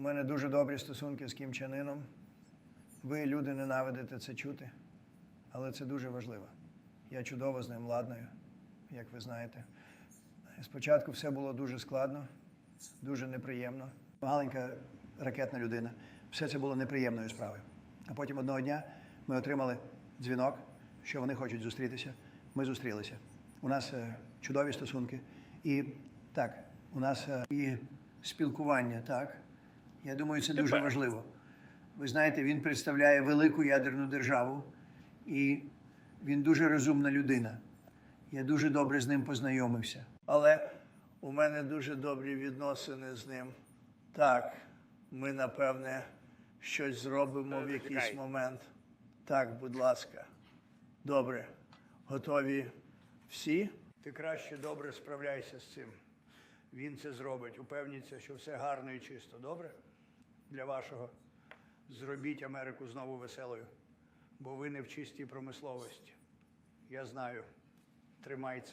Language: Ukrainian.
У мене дуже добрі стосунки з Кім Чен Іном. Ви, люди, ненавидите це чути, але це дуже важливо. Я чудово з ним ладнаю, як ви знаєте. Спочатку все було дуже складно, дуже неприємно. Маленька ракетна людина. Все це було неприємною справою. А потім одного дня ми отримали дзвінок, що вони хочуть зустрітися. Ми зустрілися. У нас е, чудові стосунки. І так, у нас е, і спілкування, так. Я думаю, це дуже важливо. Ви знаєте, він представляє велику ядерну державу, і він дуже розумна людина. Я дуже добре з ним познайомився. Але у мене дуже добрі відносини з ним. Так, ми, напевне, щось зробимо в якийсь момент. Так, будь ласка. Добре. Готові всі? Ти краще добре справляйся з цим. Він це зробить. Упевніться, що все гарно і чисто. Добре? Для вашого. Зробіть Америку знову веселою, бо ви не в чистій промисловості. Я знаю. Тримай це.